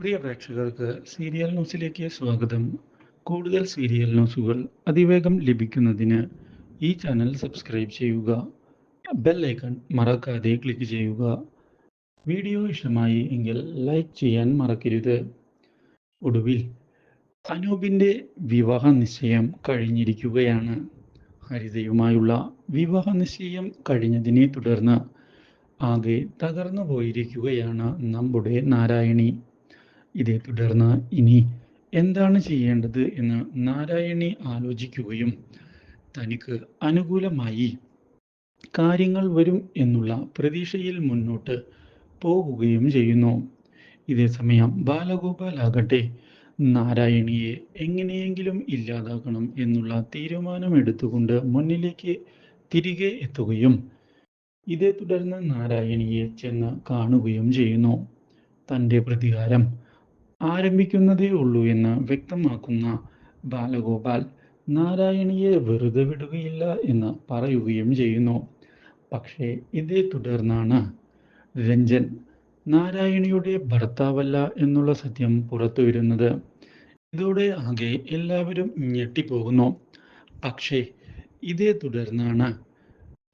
പ്രിയ പ്രേക്ഷകർക്ക് സീരിയൽ ന്യൂസിലേക്ക് സ്വാഗതം. കൂടുതൽ സീരിയൽ ന്യൂസുകൾ അതിവേഗം ലഭിക്കുന്നതിന് ഈ ചാനൽ സബ്സ്ക്രൈബ് ചെയ്യുക. ബെൽ ഐക്കൺ മറക്കാതെ ക്ലിക്ക് ചെയ്യുക. വീഡിയോ ഇഷ്ടമായി എങ്കിൽ ലൈക്ക് ചെയ്യാൻ മറക്കരുത്. ഒടുവിൽ അനൂപിന്റെ വിവാഹ നിശ്ചയം കഴിഞ്ഞിരിക്കുകയാണ്. ഹരിതയുമായുള്ള വിവാഹ നിശ്ചയം കഴിഞ്ഞതിനെ തുടർന്ന് ആകെ തകർന്നു പോയിരിക്കുകയാണ് നമ്മുടെ നാരായണി. ഇതേ തുടർന്ന് ഇനി എന്താണ് ചെയ്യേണ്ടത് എന്ന് നാരായണി ആലോചിക്കുകയും തനിക്ക് അനുകൂലമായി കാര്യങ്ങൾ വരും എന്നുള്ള പ്രതീക്ഷയിൽ മുന്നോട്ട് പോകുകയും ചെയ്യുന്നു. ഇതേ സമയം ബാലഗോപാൽ ആകട്ടെ നാരായണിയെ എങ്ങനെയെങ്കിലും ഇല്ലാതാക്കണം എന്നുള്ള തീരുമാനമെടുത്തുകൊണ്ട് മുന്നിലേക്ക് തിരികെ എത്തുകയും ഇതേ തുടർന്ന് നാരായണിയെ ചെന്ന് കാണുകയും ചെയ്യുന്നു. തന്റെ പ്രതികാരം ആരംഭിക്കുന്നതേ ഉള്ളൂ എന്ന് വ്യക്തമാക്കുന്ന ബാലഗോപാൽ നാരായണിയെ വെറുതെ വിടുകയില്ല എന്ന് പറയുകയും ചെയ്യുന്നു. പക്ഷേ ഇതേ തുടർന്നാണ് രഞ്ജൻ നാരായണിയുടെ ഭർത്താവല്ല എന്നുള്ള സത്യം പുറത്തു വരുന്നത്. ഇതോടെ ആകെ എല്ലാവരും ഞെട്ടിപ്പോകുന്നു. പക്ഷേ ഇതേ തുടർന്നാണ്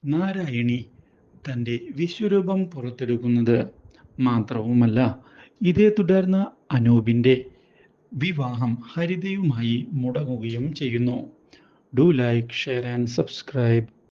നാരായണി തന്റെ വിശ്വരൂപം പുറത്തെടുക്കുന്നത്. മാത്രവുമല്ല ഇതേ തുടർന്ന് അനൂപിന്റെ വിവാഹം ഹരിതയുമായി മുടങ്ങുകയും ചെയ്യുന്നു. Do like share and subscribe